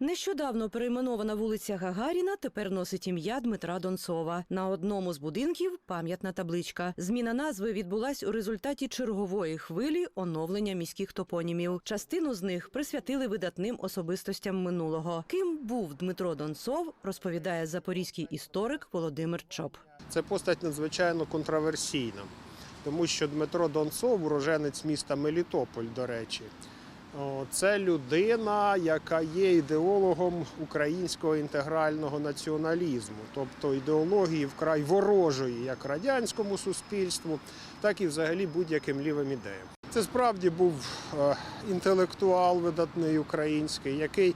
Нещодавно перейменована вулиця Гагаріна тепер носить ім'я Дмитра Донцова. На одному з будинків пам'ятна табличка. Зміна назви відбулась у результаті чергової хвилі оновлення міських топонімів. Частину з них присвятили видатним особистостям минулого. Ким був Дмитро Донцов, розповідає запорізький історик Володимир Чоп. Це постать надзвичайно контроверсійна, тому що Дмитро Донцов, уроженець міста Мелітополь, до речі, це людина, яка є ідеологом українського інтегрального націоналізму, тобто ідеології вкрай ворожої як радянському суспільству, так і взагалі будь-яким лівим ідеям. Це справді був е, інтелектуал видатний український, який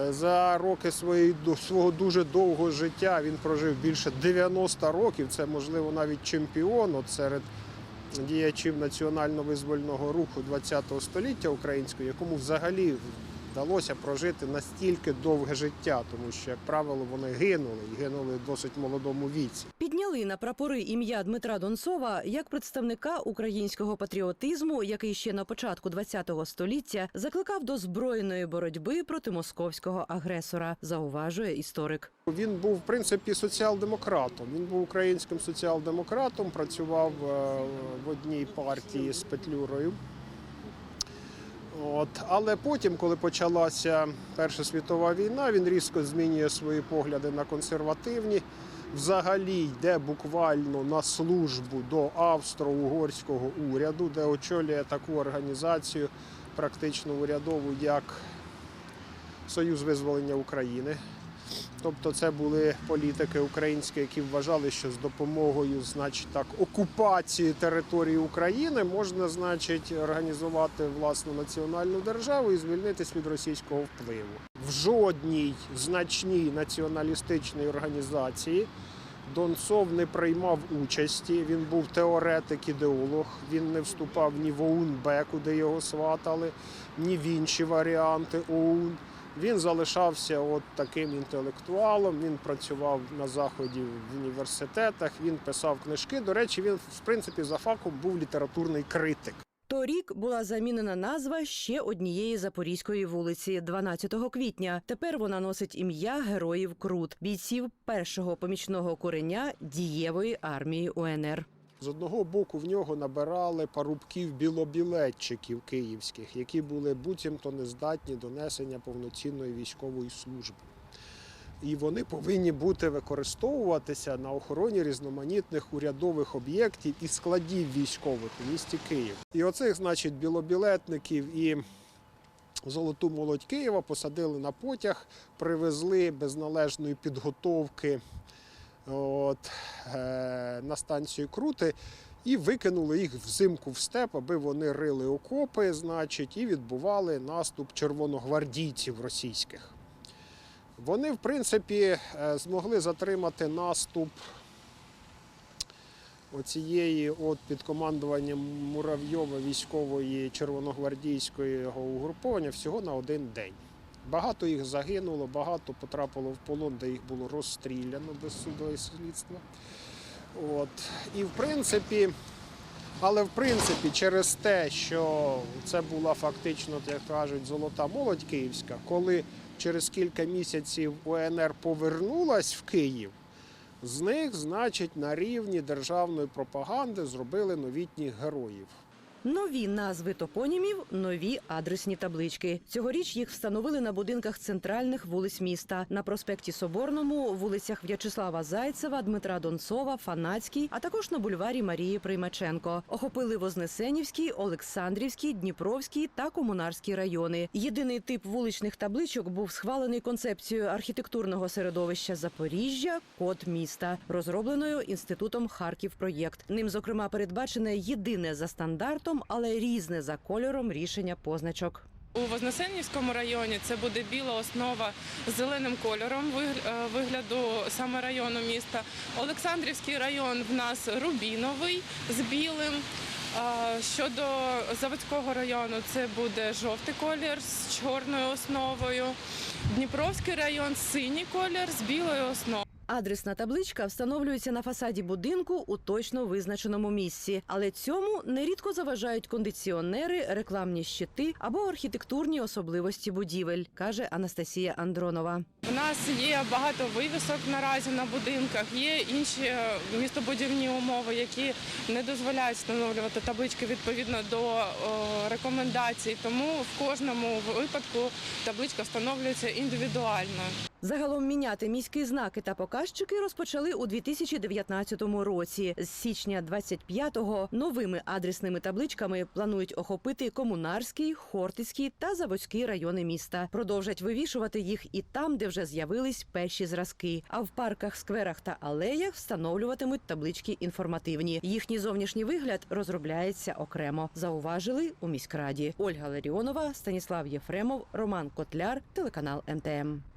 Е, За роки своєї свого дуже довгого життя він прожив більше 90 років. Це можливо навіть чемпіон от серед діячів національно-визвольного руху ХХ століття українського, якому взагалі вдалося прожити настільки довге життя, тому що, як правило, вони гинули і гинули в досить молодому віці. Підняли на прапори ім'я Дмитра Донцова як представника українського патріотизму, який ще на початку ХХ століття закликав до збройної боротьби проти московського агресора, зауважує історик. Він був в принципі соціал-демократом. Він був українським соціал-демократом, працював е, в одній партії з Петлюрою. От. Але потім, коли почалася Перша світова війна, він різко змінює свої погляди на консервативні. Взагалі йде буквально на службу до австро-угорського уряду, де очолює таку організацію, практично урядову, як Союз визволення України. Тобто це були політики українські, які вважали, що з допомогою, значить, так, окупації території України можна, значить, організувати власну національну державу і звільнитись від російського впливу. В жодній значній націоналістичній організації Донцов не приймав участі. Він був теоретик, ідеолог. Він не вступав ні в ОУН-Б, куди його сватали, ні в інші варіанти ОУН. Він залишався от таким інтелектуалом. Він працював на заході в університетах. Він писав книжки. До речі, він в принципі за фахом був літературний критик. Торік була замінена назва ще однієї запорізької вулиці 12 квітня. Тепер вона носить ім'я героїв Крут, бійців першого помічного куреня дієвої армії УНР. З одного боку в нього набирали парубків білобілетчиків київських, які були буцімто нездатні до несення повноцінної військової служби. І вони повинні бути використовуватися на охороні різноманітних урядових об'єктів і складів військових у місті Київ. І оцих, значить, білобілетників і золоту молодь Києва посадили на потяг, привезли без належної підготовки от, на станцію Крути і викинули їх взимку в степ, аби вони рили окопи, значить, і відбували наступ червоногвардійців російських. Вони, в принципі, е, змогли затримати наступ оцієї от під командуванням Муравйова військової червоногвардійської угруповання всього на один день. Багато їх загинуло, багато потрапило в полон, де їх було розстріляно без суду і слідства. От. І в принципі, але в принципі, через те, що це була фактично, як кажуть, золота молодь київська, коли через кілька місяців УНР повернулась в Київ, з них, значить, на рівні державної пропаганди зробили новітніх героїв. Нові назви топонімів, нові адресні таблички. Цьогоріч їх встановили на будинках центральних вулиць міста на проспекті Соборному, вулицях В'ячеслава Зайцева, Дмитра Донцова, Фанацький, а також на бульварі Марії Приймаченко. Охопили Вознесенівський, Олександрівський, Дніпровський та Комунарський райони. Єдиний тип вуличних табличок був схвалений концепцією архітектурного середовища Запоріжжя Код міста, розробленою інститутом Харків проєкт. Ним зокрема передбачене єдине за стандартом, але різне за кольором рішення позначок. У Вознесенівському районі це буде біла основа з зеленим кольором е, вигляду саме району міста. Олександрівський район в нас рубіновий з білим. Щодо Заводського району, це буде жовтий колір з чорною основою. Дніпровський район синій колір з білою основою. Адресна табличка встановлюється на фасаді будинку у точно визначеному місці, але цьому нерідко заважають кондиціонери, рекламні щити або архітектурні особливості будівель, каже Анастасія Андронова. У нас є багато вивісок наразі на будинках, є інші е, містобудівні умови, які не дозволяють встановлювати таблички відповідно до рекомендацій. Тому в кожному випадку табличка встановлюється індивідуально. Загалом міняти міські знаки та показчики розпочали у 2019 році. З січня 25-го новими адресними табличками планують охопити комунарський, хортицький та заводський райони міста. Продовжать вивішувати їх і там, де вже з'явились перші зразки. А в парках, скверах та алеях встановлюватимуть таблички інформативні. Їхній зовнішній вигляд розробляється окремо. Зауважили у міськраді. Ольга Ларіонова, Станіслав Єфремов, Роман Котляр, телеканал МТМ.